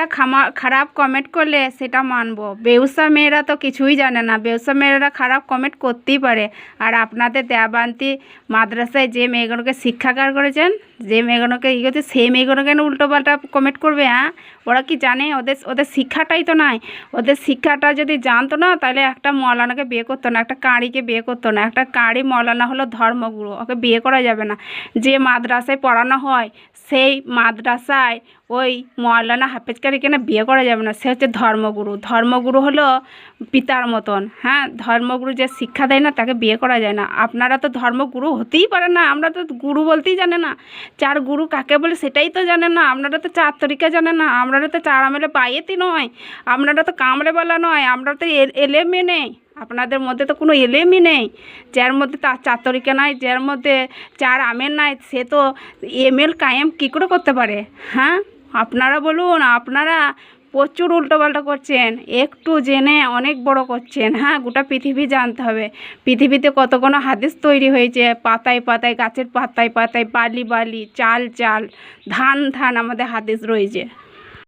মেয়েরা খামা, খারাপ কমেন্ট করলে সেটা মানবো। বেউসা মেয়েরা তো কিছুই জানে না। বেউসা মেয়েরা খারাপ কমেন্ট করতেই পারে। আর আপনাদের দেয়াবান্তি মাদ্রাসায় যে মেয়েগুলোকে শিক্ষাকার করেছেন, যে মেয়েগুলোকে ই করছে, সেই মেয়েগুলো কেন উল্টোপাল্টা কমেন্ট করবে হ্যাঁ? ওরা কি জানে? ওদের ওদের শিক্ষাটাই তো নাই। ওদের শিক্ষাটা যদি জানতো না, তাহলে একটা মৌলানাকে বিয়ে করতো না, একটা কাঁড়িকে বিয়ে করতো না। একটা কাঁড়ি মৌলানা হলো ধর্মগুরু, ওকে বিয়ে করা যাবে না। যে মাদ্রাসায় পড়ানো হয়, সেই মাদ্রাসায় ওই মৌলানা হাফেজকারীকে না বিয়ে করা যাবে না, সে হচ্ছে ধর্মগুরু। ধর্মগুরু হলো পিতার মতন হ্যাঁ? ধর্মগুরু যে শিক্ষা দেয় না, তাকে বিয়ে করা যায় না। আপনারা তো ধর্মগুরু হতেই পারে না, আমরা তো গুরু বলতেই জানে না। চার গুরু কাকে বলে সেটাই তো জানে না, আপনারা তো চার তরিকা জানে না, আপনারা তো চার আমেলে পায়েতি নয়, আপনারা তো কামড়েওয়ালা নয়, আমরা তো এ- এলেমে নেই। আপনাদের মধ্যে তো কোনো এলেমই নেই, যার মধ্যে তার চার তরিকা নাই, যার মধ্যে চার আমের নাই, সে তো এমএল কায়েম কী করে করতে পারে হ্যাঁ? আপনারা বলুন, আপনারা প্রচুর উল্টোপাল্টা করছেন। একটু জেনে অনেক বড় করছেন। হ্যাঁ গোটা পৃথিবী জানতে হবে। পৃথিবীতে কত কোনো হাদিস তৈরি হয়েছে? পাতায় পাতায়, গাছের পাতায় পাতায়, বালি বালি, চাল চাল, ধান ধান আমাদের হাদিস রয়েছে।